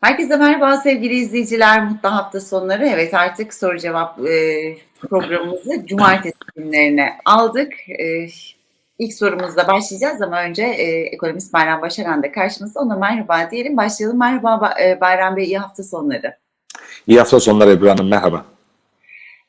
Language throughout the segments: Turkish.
Herkese merhaba sevgili izleyiciler. Mutlu hafta sonları. Evet artık soru cevap e, programımızı cumartesi günlerine aldık. E, ilk sorumuzla başlayacağız ama önce e, ekonomist Bayram Başaran da karşımızda. Ona merhaba diyelim. Başlayalım. Merhaba Ba- e, Bayram Bey, iyi hafta sonları. İyi hafta sonları Ebru Hanım, merhaba.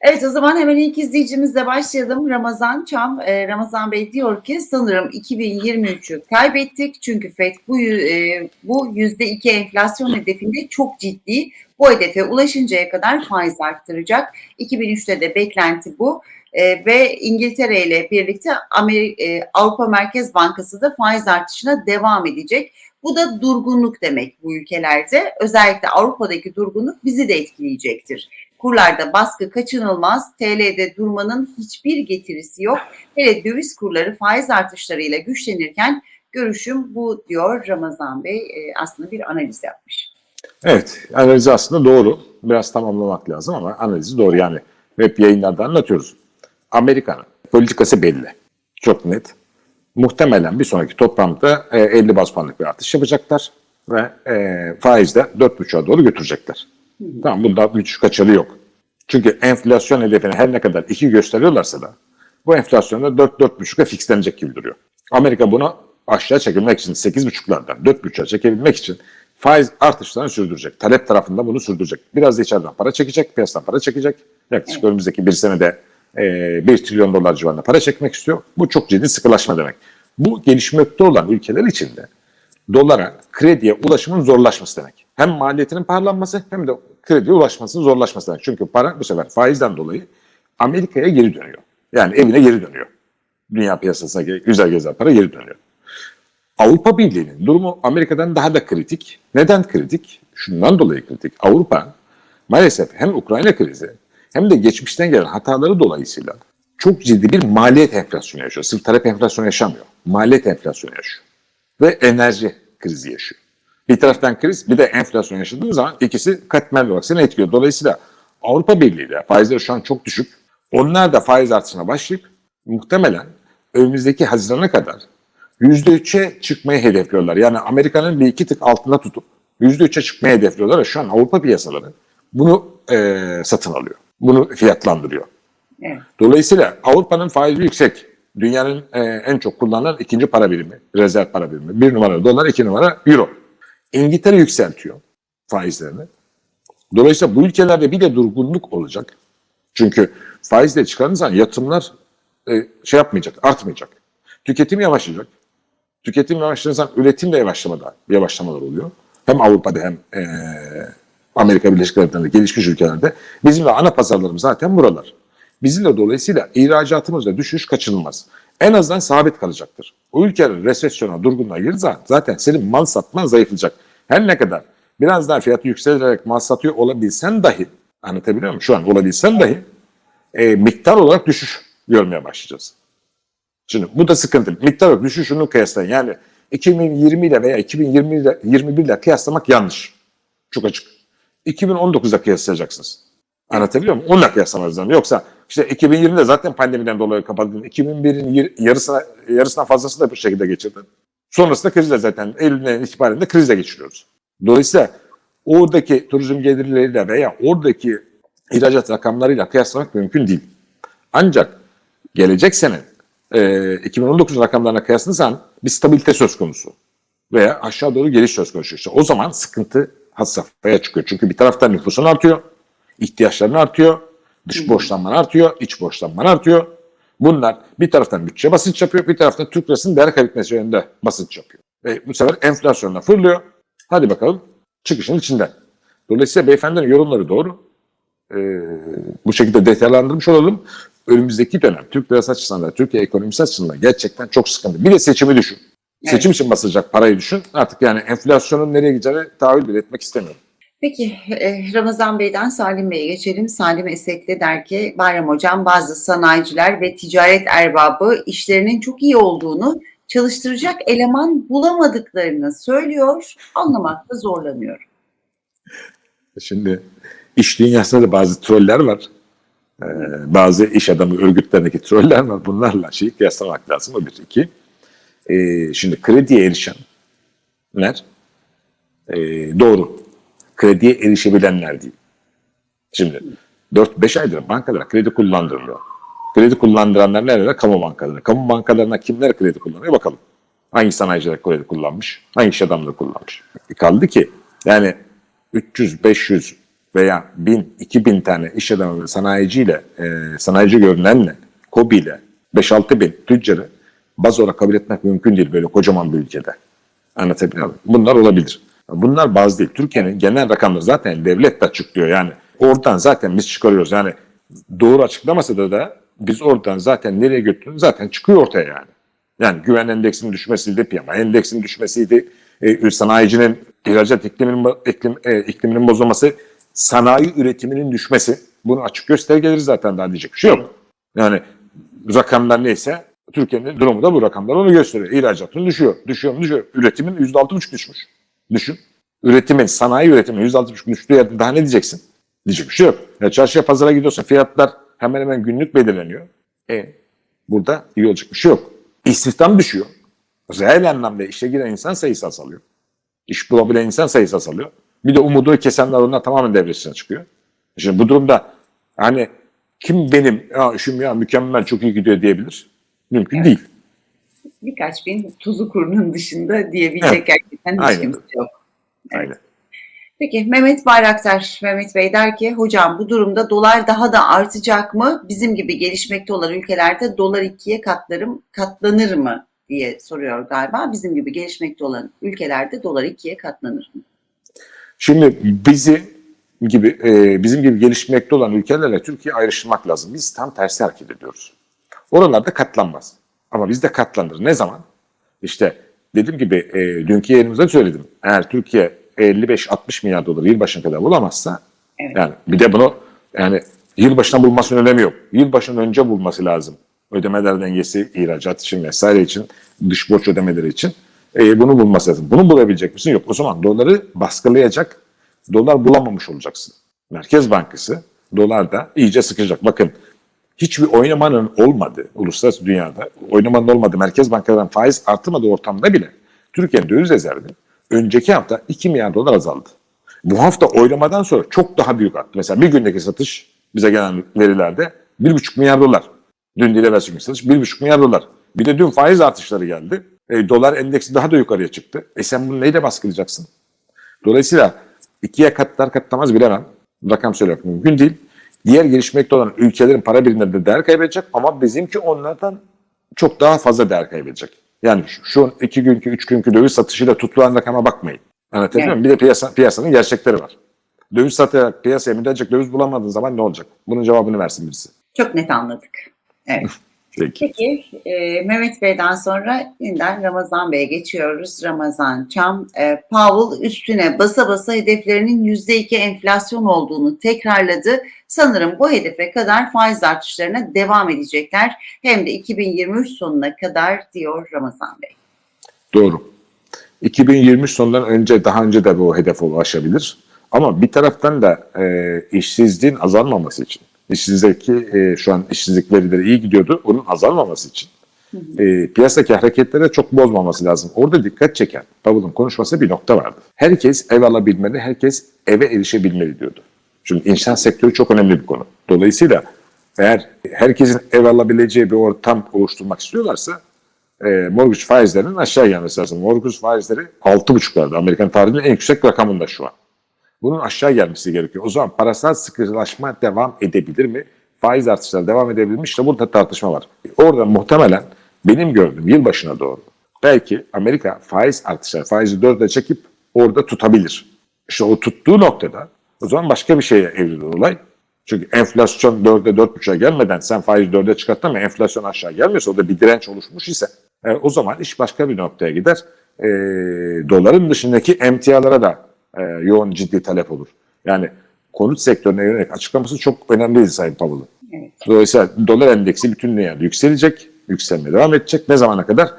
Evet o zaman hemen ilk izleyicimizle başlayalım. Ramazan Çam, e, Ramazan Bey diyor ki sanırım 2023'ü kaybettik. Çünkü FED bu, e, bu %2 enflasyon hedefinde çok ciddi. Bu hedefe ulaşıncaya kadar faiz arttıracak. 2003'te de beklenti bu. E, ve İngiltere ile birlikte Ameri- e, Avrupa Merkez Bankası da faiz artışına devam edecek. Bu da durgunluk demek bu ülkelerde. Özellikle Avrupa'daki durgunluk bizi de etkileyecektir. Kurlarda baskı kaçınılmaz. TL'de durmanın hiçbir getirisi yok. Hele döviz kurları faiz artışlarıyla güçlenirken görüşüm bu diyor Ramazan Bey. Ee, aslında bir analiz yapmış. Evet, analizi aslında doğru. Biraz tamamlamak lazım ama analizi doğru. Yani web yayınlarda anlatıyoruz. Amerika'nın politikası belli. Çok net. Muhtemelen bir sonraki toplantıda e, 50 bas puanlık bir artış yapacaklar ve e, faizde 4,5'a doğru götürecekler. Tamam bunda müthiş kaçarı yok. Çünkü enflasyon hedefini her ne kadar 2 gösteriyorlarsa da bu enflasyonda 4-4,5'a fixlenecek gibi duruyor. Amerika bunu aşağı çekilmek için 8,5'lardan 4,5'a çekebilmek için faiz artışlarını sürdürecek. Talep tarafında bunu sürdürecek. Biraz da içeriden para çekecek, piyasadan para çekecek. Yaklaşık önümüzdeki bir senede e, 1 trilyon dolar civarında para çekmek istiyor. Bu çok ciddi sıkılaşma demek. Bu gelişmekte olan ülkeler için de dolara, krediye ulaşımın zorlaşması demek. Hem maliyetinin pahalanması hem de krediye ulaşmasının zorlaşması demek. Çünkü para bu sefer faizden dolayı Amerika'ya geri dönüyor. Yani evine geri dönüyor. Dünya piyasasına güzel gezen para geri dönüyor. Avrupa Birliği'nin durumu Amerika'dan daha da kritik. Neden kritik? Şundan dolayı kritik. Avrupa maalesef hem Ukrayna krizi hem de geçmişten gelen hataları dolayısıyla çok ciddi bir maliyet enflasyonu yaşıyor. Sırf talep enflasyonu yaşamıyor. Maliyet enflasyonu yaşıyor. Ve enerji krizi yaşıyor. Bir taraftan kriz bir de enflasyon yaşadığınız zaman ikisi katmerli olarak seni etkiliyor. Dolayısıyla Avrupa Birliği de faizleri şu an çok düşük. Onlar da faiz artışına başlayıp muhtemelen önümüzdeki Haziran'a kadar %3'e çıkmayı hedefliyorlar. Yani Amerika'nın bir iki tık altında tutup %3'e çıkmayı hedefliyorlar. Şu an Avrupa piyasaları bunu eee, satın alıyor. Bunu fiyatlandırıyor. Evet. Dolayısıyla Avrupa'nın faizi yüksek. Dünyanın e, en çok kullanılan ikinci para birimi, rezerv para birimi. Bir numara dolar, iki numara euro. İngiltere yükseltiyor faizlerini. Dolayısıyla bu ülkelerde bir de durgunluk olacak. Çünkü faizle çıkardığınız zaman yatırımlar e, şey yapmayacak, artmayacak. Tüketim yavaşlayacak. Tüketim yavaşladığı zaman üretim de yavaşlamada, yavaşlamalar oluyor. Hem Avrupa'da hem e, Amerika Birleşik Devletleri'nde gelişmiş ülkelerde. Bizim de ana pazarlarımız zaten buralar. Bizim de dolayısıyla ihracatımızda düşüş kaçınılmaz. En azından sabit kalacaktır. O ülkeler resesyona, durgunluğa zaman zaten senin mal satman zayıflayacak. Her ne kadar biraz daha fiyatı yükselerek mal satıyor olabilsen dahi, anlatabiliyor muyum? Şu an olabilsen dahi e, miktar olarak düşüş görmeye başlayacağız. Şimdi bu da sıkıntı. Miktar olarak düşüşünü kıyaslayın. Yani 2020 ile veya 2020 ile 21 ile kıyaslamak yanlış. Çok açık. 2019'da kıyaslayacaksınız. Anlatabiliyor muyum? Onunla kıyaslamanız lazım. Yoksa işte 2020'de zaten pandemiden dolayı kapatıldın. 2001'in yar- yarısına, yarısından fazlası da bu şekilde geçirdin. Sonrasında krizle zaten Eylül'den itibaren de krizle geçiriyoruz. Dolayısıyla oradaki turizm gelirleriyle veya oradaki ihracat rakamlarıyla kıyaslamak mümkün değil. Ancak gelecek sene e, 2019 rakamlarına kıyaslarsan bir stabilite söz konusu veya aşağı doğru geliş söz konusu. İşte o zaman sıkıntı had safhaya çıkıyor. Çünkü bir taraftan nüfusun artıyor, ihtiyaçların artıyor, dış borçlanman artıyor, iç borçlanman artıyor. Bunlar bir taraftan bütçe basınç yapıyor, bir taraftan Türk lirasının değer kaybetmesi yönünde basınç yapıyor. Ve bu sefer enflasyonla fırlıyor. Hadi bakalım çıkışın içinde. Dolayısıyla beyefendinin yorumları doğru. Ee, bu şekilde detaylandırmış olalım. Önümüzdeki dönem Türk lirası açısından da Türkiye ekonomisi açısından gerçekten çok sıkıntı. Bir de seçimi düşün. Evet. Seçim için basılacak parayı düşün. Artık yani enflasyonun nereye gideceğini tahayyül bile etmek istemiyorum. Peki e, Ramazan Bey'den Salim Bey'e geçelim. Salim Esekli der ki Bayram Hocam bazı sanayiciler ve ticaret erbabı işlerinin çok iyi olduğunu çalıştıracak eleman bulamadıklarını söylüyor. Anlamakta zorlanıyor. Şimdi iş dünyasında da bazı troller var. Ee, bazı iş adamı örgütlerindeki troller var. Bunlarla şeyi kıyaslamak lazım. O bir. iki. Ee, şimdi krediye erişenler e, doğru. krediye erişebilenler değil. Şimdi 4-5 aydır bankalara kredi kullandırılıyor. Kredi kullandıranlar nerede? Kamu bankaları. Kamu bankalarına kimler kredi kullanıyor bakalım. Hangi sanayiciler kredi kullanmış? Hangi iş adamları kullanmış? E kaldı ki yani 300, 500 veya 1000, 2000 tane iş adamı sanayiciyle, e, sanayici görünenle, KOBİ'yle 5-6 bin tüccarı baz olarak kabul etmek mümkün değil böyle kocaman bir ülkede. Anlatabiliyor muyum? Bunlar olabilir. Bunlar baz değil. Türkiye'nin genel rakamları zaten devlet de açıklıyor. Yani oradan zaten biz çıkarıyoruz. Yani doğru açıklamasa da da biz oradan zaten nereye götürdüğümüz zaten çıkıyor ortaya yani. Yani güven endeksinin düşmesiydi, piyama endeksinin düşmesiydi, e, sanayicinin ihracat ikliminin, iklim, e, ikliminin bozulması, sanayi üretiminin düşmesi. Bunu açık göstergeleri zaten daha diyecek bir şey yok. Yani rakamlar neyse Türkiye'nin durumu da bu rakamlar onu gösteriyor. İhracatın düşüyor, düşüyor, mu? düşüyor. Üretimin %6,5 düşmüş. Düşün. Üretimin, sanayi üretiminin %6,5 düştüğü yerde daha ne diyeceksin? Diyecek bir şey yok. Ya çarşıya pazara gidiyorsun fiyatlar hemen hemen günlük belirleniyor. E burada iyi olacak bir şey yok. İstihdam düşüyor. Reel anlamda işe giren insan sayısı azalıyor. İş bulabilen insan sayısı azalıyor. Bir de umudu kesenler onlar tamamen devresine çıkıyor. Şimdi bu durumda hani kim benim ya işim ya mükemmel çok iyi gidiyor diyebilir? Mümkün Evet. değil. Birkaç bin tuzu kurunun dışında diyebilecek gerçekten hiç kimse yok. Aynen. Peki Mehmet Bayraktar, Mehmet Bey der ki hocam bu durumda dolar daha da artacak mı? Bizim gibi gelişmekte olan ülkelerde dolar ikiye katlarım, katlanır mı diye soruyor galiba. Bizim gibi gelişmekte olan ülkelerde dolar ikiye katlanır mı? Şimdi bizi gibi e, bizim gibi gelişmekte olan ülkelerle Türkiye ayrıştırmak lazım. Biz tam tersi hareket ediyoruz. Oralarda katlanmaz. Ama bizde katlanır. Ne zaman? İşte dediğim gibi e, dünkü yerimizde söyledim. Eğer Türkiye 55-60 milyar doları yılbaşına kadar bulamazsa Evet. yani bir de bunu yani yılbaşına bulmasının önemi yok. Yılbaşından önce bulması lazım. Ödemeler dengesi, ihracat için vesaire için, dış borç ödemeleri için e, bunu bulması lazım. Bunu bulabilecek misin? Yok. O zaman doları baskılayacak, dolar bulamamış olacaksın. Merkez Bankası dolar da iyice sıkacak. Bakın hiçbir oynamanın olmadığı, uluslararası dünyada oynamanın olmadığı Merkez Bankalarından faiz artırmadığı ortamda bile Türkiye'nin döviz rezervi önceki hafta 2 milyar dolar azaldı. Bu hafta oylamadan sonra çok daha büyük arttı. Mesela bir gündeki satış bize gelen verilerde 1,5 milyar dolar. Dün değil evvelsi gün satış 1,5 milyar dolar. Bir de dün faiz artışları geldi. E, dolar endeksi daha da yukarıya çıktı. E sen bunu neyle baskılayacaksın? Dolayısıyla ikiye katlar katlamaz bilemem. Rakam söylemek mümkün değil. Diğer gelişmekte olan ülkelerin para birimleri de değer kaybedecek ama bizimki onlardan çok daha fazla değer kaybedecek. Yani şu, şu iki günkü, üç günkü döviz satışıyla tutulan rakama bakmayın. Anlatabiliyor muyum? Bir de piyasa, piyasanın gerçekleri var. Döviz satarak piyasaya müdahale döviz bulamadığın zaman ne olacak? Bunun cevabını versin birisi. Çok net anladık. Evet. Peki. Peki e, Mehmet Bey'den sonra yeniden Ramazan Bey'e geçiyoruz. Ramazan Çam, e, Powell üstüne basa basa hedeflerinin %2 enflasyon olduğunu tekrarladı. Sanırım bu hedefe kadar faiz artışlarına devam edecekler. Hem de 2023 sonuna kadar diyor Ramazan Bey. Doğru. 2023 sonundan önce daha önce de bu hedefe ulaşabilir. Ama bir taraftan da e, işsizliğin azalmaması için, işsizlikteki e, şu an işsizlik verileri iyi gidiyordu, onun azalmaması için e, piyasadaki hareketlere çok bozmaması lazım. Orada dikkat çeken Powell'ın konuşması bir nokta vardı. Herkes ev alabilmeli, herkes eve erişebilmeli diyordu. Şimdi inşaat sektörü çok önemli bir konu. Dolayısıyla eğer herkesin ev alabileceği bir ortam oluşturmak istiyorlarsa e, mortgage faizlerinin aşağı gelmesi lazım. Mortgage faizleri 6,5'larda Amerikan tarihinin en yüksek rakamında şu an. Bunun aşağı gelmesi gerekiyor. O zaman parasal sıkılaşma devam edebilir mi? Faiz artışları devam edebilir mi? İşte burada tartışma var. Orada muhtemelen benim gördüğüm yılbaşına doğru belki Amerika faiz artışları, faizi 4'e çekip orada tutabilir. İşte o tuttuğu noktada o zaman başka bir şeye evrilir olay. Çünkü enflasyon 4'e 4,5'a gelmeden sen faizi 4'e çıkarttın ama enflasyon aşağı gelmiyorsa orada bir direnç oluşmuş ise e, o zaman iş başka bir noktaya gider. E, doların dışındaki emtialara da e, yoğun ciddi talep olur. Yani konut sektörüne yönelik açıklaması çok önemliydi Sayın Powell'ın. Evet. Dolayısıyla dolar endeksi bütün dünyada yükselecek, yükselmeye devam edecek. Ne zamana kadar?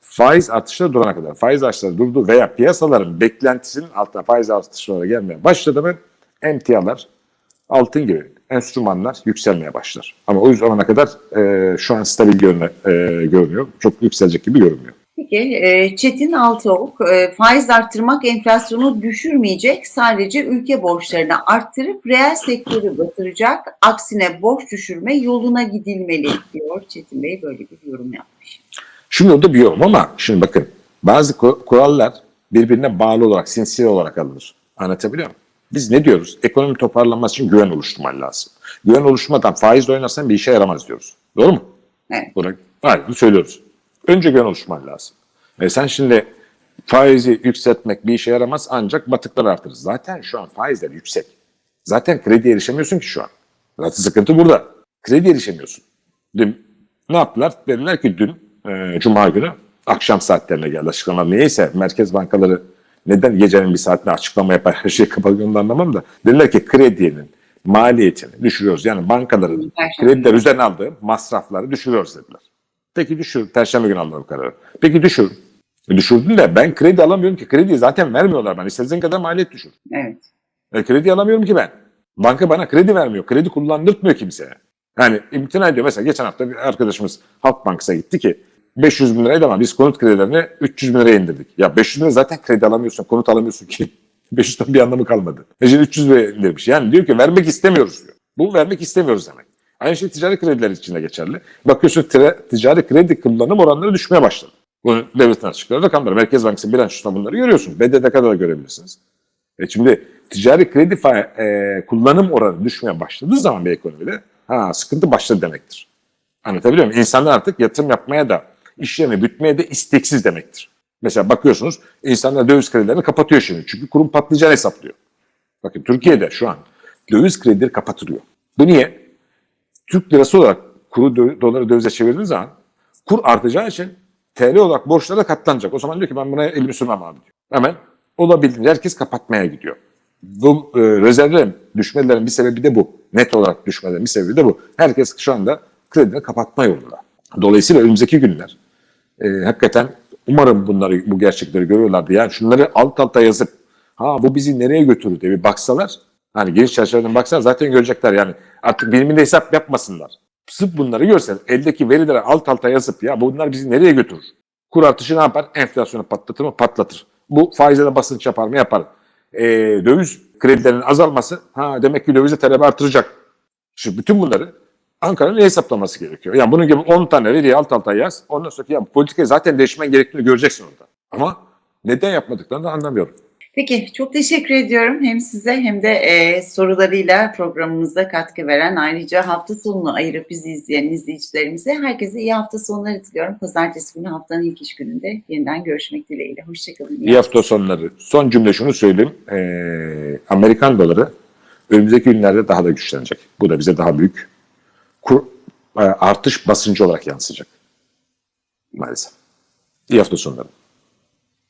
Faiz artışları durana kadar. Faiz artışları durdu veya piyasaların beklentisinin altına faiz artışları gelmeye başladı mı emtialar, altın gibi enstrümanlar yükselmeye başlar. Ama o zamana kadar e, şu an stabil görüne, e, görünüyor. Çok yükselecek gibi görünmüyor. Peki e, Çetin Altıok e, faiz arttırmak enflasyonu düşürmeyecek sadece ülke borçlarını arttırıp reel sektörü batıracak aksine borç düşürme yoluna gidilmeli diyor Çetin Bey böyle bir yorum yapmış. Şimdi orada bir yorum ama şimdi bakın bazı ku- kurallar birbirine bağlı olarak, sinsi olarak alınır. Anlatabiliyor muyum? Biz ne diyoruz? Ekonomi toparlanması için güven oluşturman lazım. Güven oluşturmadan faizle oynarsan bir işe yaramaz diyoruz. Doğru mu? Evet. Buna aynı söylüyoruz. Önce güven oluşturman lazım. E sen şimdi faizi yükseltmek bir işe yaramaz ancak batıkları artırır. Zaten şu an faizler yüksek. Zaten krediye erişemiyorsun ki şu an. Zaten sıkıntı burada. Krediye erişemiyorsun. Dün ne yaptılar? Dediler ki dün e, Cuma günü akşam saatlerine geldi açıklamalar. Niyeyse merkez bankaları neden gecenin bir saatinde açıklama yapar her şey kapatıyor anlamam da. Dediler ki krediyenin maliyetini düşürüyoruz. Yani bankaların krediler üzerine aldığı masrafları düşürüyoruz dediler. Peki düşür. Perşembe günü aldılar bu kararı. Peki düşür. Düşürdün de ben kredi alamıyorum ki. Krediyi zaten vermiyorlar bana. İstediğin kadar maliyet düşür. Evet. E, kredi alamıyorum ki ben. Banka bana kredi vermiyor. Kredi kullandırtmıyor kimseye. Yani imtina ediyor. Mesela geçen hafta bir arkadaşımız Halk Bankası'na gitti ki 500 bin liraydı ama biz konut kredilerini 300 bin liraya indirdik. Ya 500 bin lira zaten kredi alamıyorsun, konut alamıyorsun ki. 500'den bir anlamı kalmadı. E şimdi 300 liraya indirmiş. Yani diyor ki vermek istemiyoruz diyor. Bu vermek istemiyoruz demek. Aynı şey ticari krediler için de geçerli. Bakıyorsun ticari kredi kullanım oranları düşmeye başladı. Bunu devletin açıkladığı rakamlar. Merkez Bankası bilançosunda bunları görüyorsun. BDDK'da da görebilirsiniz. E şimdi ticari kredi e, kullanım oranı düşmeye başladığı zaman bir ekonomide ha, sıkıntı başladı demektir. Anlatabiliyor muyum? İnsanlar artık yatırım yapmaya da işlerini bütmeye de isteksiz demektir. Mesela bakıyorsunuz insanlar döviz kredilerini kapatıyor şimdi. Çünkü kurum patlayacağını hesaplıyor. Bakın Türkiye'de şu an döviz kredileri kapatılıyor. Bu niye? Türk lirası olarak kuru doları dövize çevirdiğiniz zaman kur artacağı için TL olarak borçlar da katlanacak. O zaman diyor ki ben buna elimi sürmem abi diyor. Hemen olabildiğince herkes kapatmaya gidiyor. Bu e, rezervlerin düşmelerin bir sebebi de bu. Net olarak düşmelerin bir sebebi de bu. Herkes şu anda kredileri kapatma yolunda. Dolayısıyla önümüzdeki günler e, hakikaten umarım bunları bu gerçekleri görüyorlardı. Yani şunları alt alta yazıp ha bu bizi nereye götürür diye bir baksalar hani geniş çerçeveden baksalar zaten görecekler yani artık biliminde hesap yapmasınlar. Sırf bunları görsen eldeki verileri alt alta yazıp ya bunlar bizi nereye götürür? Kur artışı ne yapar? Enflasyonu patlatır mı? Patlatır. Bu faizlere basınç yapar mı? Yapar. E, döviz kredilerinin azalması ha demek ki dövize talep artıracak. Şimdi bütün bunları Ankara'nın hesaplaması gerekiyor. Yani bunun gibi 10 tane veriyi alt alta yaz. Ondan sonra ya politikayı zaten değişmen gerektiğini göreceksin orada. Ama neden yapmadıklarını da anlamıyorum. Peki çok teşekkür ediyorum hem size hem de e, sorularıyla programımıza katkı veren ayrıca hafta sonunu ayırıp bizi izleyen izleyicilerimize herkese iyi hafta sonları diliyorum. Pazartesi günü haftanın ilk iş gününde yeniden görüşmek dileğiyle. Hoşçakalın. İyi hafta sonları. Son cümle şunu söyleyeyim. Ee, Amerikan doları önümüzdeki günlerde daha da güçlenecek. Bu da bize daha büyük kur, e, artış basıncı olarak yansıyacak. Maalesef. İyi hafta sonları.